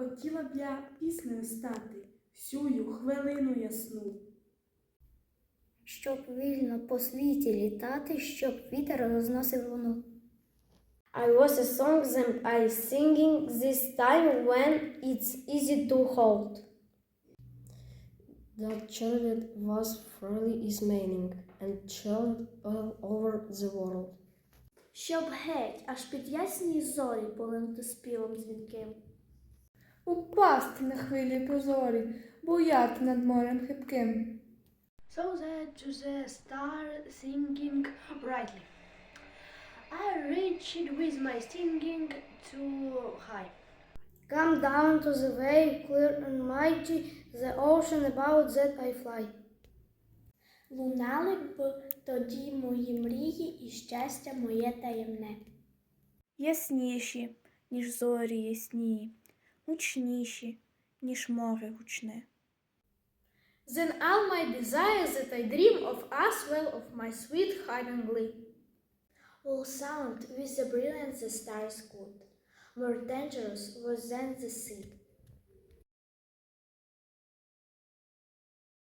Хотіла б я піснею стати, всюю хвилину ясну. Щоб вільно по світі літати, щоб вітер розносив луну. I was a song that I singing this time when it's easy to hold. That child was freely is meaning and child all over the world. Щоб геть, аж під ясні зорі полинути співом дзвінким. Упасти на хвилі прозорі, буяти над морем хибким. so that to the star singing brightly. I reached with my singing too high. Come down to the wave, clear and mighty, the ocean about that I fly. Лунали б тоді мої мрії і щастя моє таємне. ясніші, ніж зорі ясні, гучніші, ніж море гучне. Then all my desires that I dream of us well of my sweet heavenly. glee. All sound with the brilliance the stars could, more dangerous was than the sea.